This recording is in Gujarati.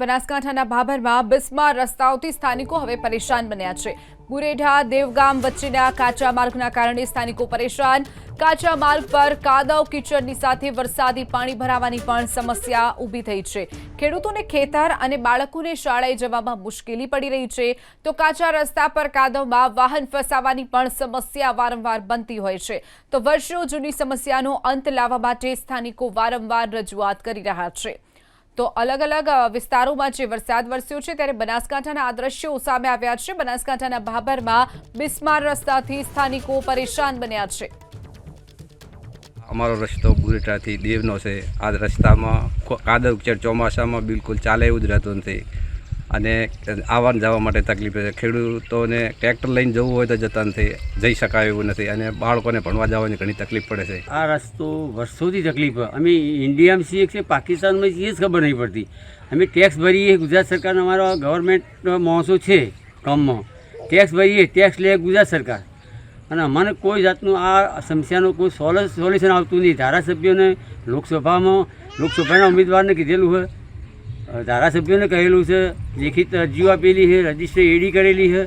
બનાસકાંઠાના ભાભરમાં બિસ્માર રસ્તાઓથી સ્થાનિકો હવે પરેશાન બન્યા છે. બુરેઢા, દેવગામ વચ્ચેના કાચા માર્ગના કારણે સ્થાનિકો પરેશાન. કાચા માર્ગ પર કાદવ કિચડની સાથે વરસાદી પાણી ભરાવાની પણ સમસ્યા ઊભી થઈ છે. ખેડૂતોને ખેતર અને બાળકોને શાળાએ જવામાં મુશ્કેલી પડી રહી છે. તો કાચા રસ્તા પર કાદવમાં વાહન ફસાવાની પણ સમસ્યા વારંવાર બનતી હોય છે. તો વર્ષો જૂની સમસ્યાનો અંત લાવવા માટે સ્થાનિકો વારંવાર રજૂઆત કરી રહ્યા છે. તો અલગ અલગ વિસ્તારોમાં જે વરસાદ વરસ્યો છે ત્યારે બનાસકાંઠાના આ દ્રશ્યો સામે આવ્યા છે. બનાસકાંઠાના ભાભરમાં બિસ્માર રસ્તાથી સ્થાનિકો પરેશાન બન્યા છે. અમારો રસ્તો બુરેટાથી દેવનો છે. આ રસ્તામાં કો- કાદવ ચોમાસામાં બિલકુલ ચાલે એવું જ રહેતું નથી. અને આવવા જવા માટે તકલીફ છે. ખેડૂતોને ટ્રેક્ટર લઈને જવું હોય તો જતા નથી જઈ શકાય એવું નથી અને બાળકોને ભણવા જવાની ઘણી તકલીફ પડે છે. આ રસ્તો વર્ષોથી તકલીફ અમે ઇન્ડિયામાં છીએ કે પાકિસ્તાનમાં છીએ જ ખબર નહીં પડતી. અમે ટેક્સ ભરીએ ગુજરાત સરકારનો અમારો ગવર્મેન્ટ માણસો છે કામમાં ટેક્સ ભરીએ ટેક્સ લે ગુજરાત સરકાર. અને અમને કોઈ જાતનું આ સમસ્યાનું કોઈ સોલ સોલ્યુશન આવતું નહીં. ધારાસભ્યોને લોકસભામાં લોકસભાના ઉમેદવારને કીધેલું અ, ધારાસભ્યોને કહેલું છે લેખિત અરજીઓ આપેલી છે રજિસ્ટર એડી કરેલી છે.